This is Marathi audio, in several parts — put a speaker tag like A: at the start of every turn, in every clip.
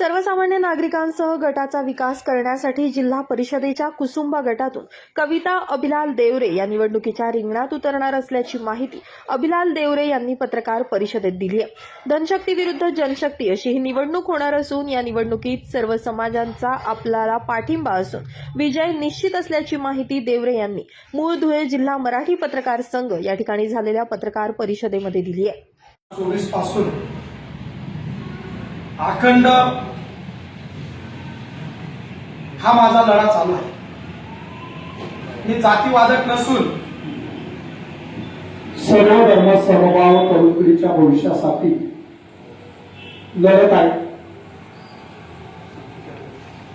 A: सर्वसामान्य नागरिकांसह गटाचा विकास करण्यासाठी जिल्हा परिषदेच्या कुसुंबा गटातून कविता अभिलाल देवरे या निवडणुकीच्या रिंगणात उतरणार असल्याची माहिती अभिलाल देवरे यांनी पत्रकार परिषदेत दिली आहे. धनशक्ती विरुद्ध जनशक्ती अशी ही निवडणूक होणार असून या निवडणुकीत सर्व समाजांचा आपल्याला पाठिंबा असून विजय निश्चित असल्याची माहिती देवरे यांनी मूळ धुळे जिल्हा मराठी पत्रकार संघ या ठिकाणी झालेल्या पत्रकार परिषदेमध्ये दिली आहे.
B: अखंड हा माझा लढा चालू आहे. मी जातीवादक नसून सर्व धर्म समभाव तरुण पिढीच्या भविष्यासाठी लढत आहे.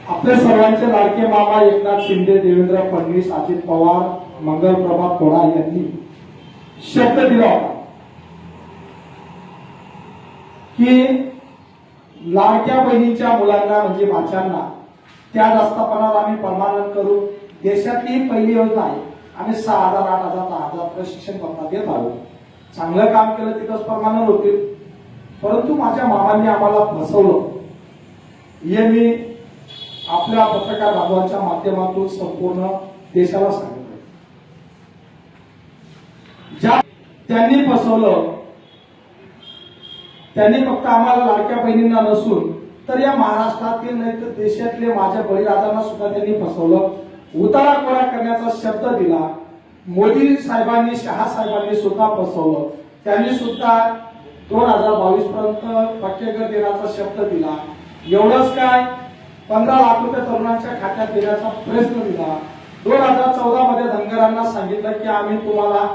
B: आपल्या सर्वांचे लाडके मामा एकनाथ शिंदे देवेंद्र फडणवीस अजित पवार मंगलप्रभा थोडा यांनी शब्द दिला होता की लाडक्या बहिणीच्या मुलांना म्हणजे माझ्यांना त्या दस्तापणाला आम्ही परमानंट करू देशातली ही पहिली योजना आहे. आम्ही सहा हजार आठ हजार दहा हजार प्रशिक्षण भत्ता देत आहोत. चांगलं काम केलं तिथंच परमानंट होतील. परंतु माझ्या मामांनी आम्हाला फसवलं. हे मी आपल्या पत्रकार बांधवांच्या माध्यमातून संपूर्ण देशाला सांगितलं ज्या त्यांनी फसवलं त्यांनी फक्त आम्हाला लाडक्या बहिणींना नसून तर या महाराष्ट्रातील नाही तर देशातले माझ्या बळीराजांना सुद्धा त्यांनी फसवलं. उतारा कोरा करण्याचा शब्द दिला. मोदी साहेबांनी शहा साहेबांनी सुद्धा फसवलं. त्यांनी सुद्धा दोन हजार बावीस पर्यंत पक्केकर देण्याचा शब्द दिला. एवढंच काय? पंधरा लाख रुपये तरुणांच्या खात्यात देण्याचा प्रयत्न दिला. दोन हजार चौदा मध्ये धनगरांना सांगितलं की आम्ही तुम्हाला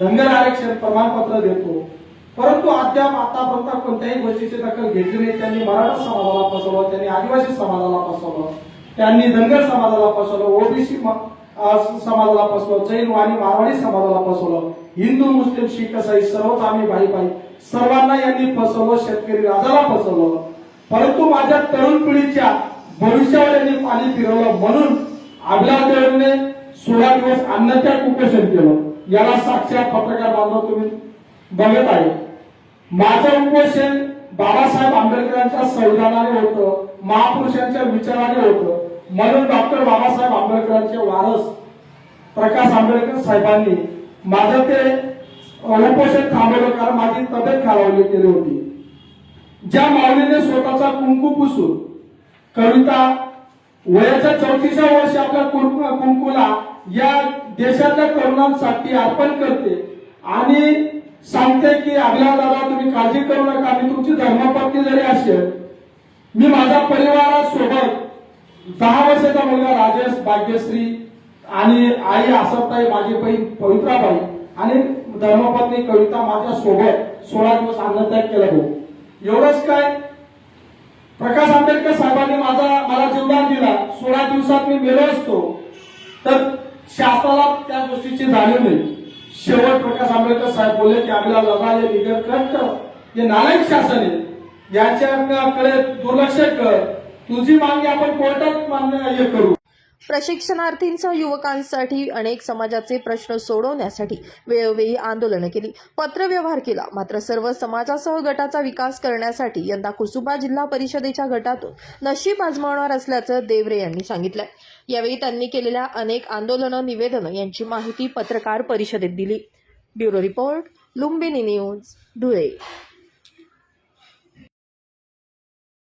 B: धनगर आरक्षण प्रमाणपत्र देतो. परंतु अद्याप आतापर्यंत कोणत्याही गोष्टीची दखल घेतली नाही. त्यांनी मराठा समाजाला फसवलं त्यांनी आदिवासी समाजाला फसवलं त्यांनी धनगर समाजाला फसवलं ओबीसी समाजाला फसवलं जैन आणि मारवाडी समाजाला फसवलं हिंदू मुस्लिम शीख इसाई सर्वच आम्ही भाई भाई सर्वांना यांनी फसवलं शेतकरी राजाला फसवलं. परंतु माझ्या तरुण पिढीच्या भविष्यावर यांनी पाणी फिरवलं म्हणून आपल्या देवने सोळा दिवस अन्नत्या कुपोषण केलं. याला साक्षात पत्रकार बांधव तुम्ही बघत आहे. माझं उपोषण बाबासाहेब आंबेडकरांच्या संविधानाने होतं महापुरुषांच्या विचाराने होतं. म्हणून डॉक्टर बाबासाहेब आंबेडकरांचे वारस प्रकाश आंबेडकर साहेबांनी माझं ते उपोषण थांबवलं कारण माझी तब्येत खालावली गेली होती. ज्या माऊलीने स्वतःचा कुंकू पुसून कविता वयाच्या चौतीसा वर्षी आपल्या कुंकूला या देशातल्या तरुणांसाठी अर्पण करते आणि सांगते की आपल्या दादा तुम्ही काळजी करू नका. मी तुमची धर्मपत्नी जरी असेल मी माझ्या परिवारासोबत दहा वर्षाचा मुलगा राजेश भाग्यश्री आणि आई आसपताई माझी बहीण पवित्राबाई आणि धर्मपत्नी कविता माझ्या सोबत सोळा दिवस अन्नत्याग केला भाऊ. एवढंच काय? प्रकाश आंबेडकर साहेबांनी माझा मला जीवदान दिला. सोळा दिवसात मी मेलो असतो. तर शासनाला त्या गोष्टीची जाणीव नाही. शेवट प्रकाश आंबेडकर साहेब बोलले की आम्हाला लढा हे निगर कष्ट हे नालायक शासन आहे. याच्याकडे दुर्लक्ष कर. तुझी मागणी आपण कोर्टात मान्य हे करू.
A: प्रशिक्षणार्थींसह युवकांसाठी अनेक समाजाचे प्रश्न सोडवण्यासाठी वेळोवेळी आंदोलनं केली. पत्रव्यवहार केला. मात्र सर्व समाजासह गटाचा विकास करण्यासाठी यंदा कुसुबा जिल्हा परिषदेच्या गटातून नशीब आजमावणार असल्याचं देवरे यांनी सांगितलंय. यावेळी त्यांनी केलेल्या अनेक आंदोलनं निवेदनं यांची माहिती पत्रकार परिषदेत दिली. Bureau report Lumbini news Dhule.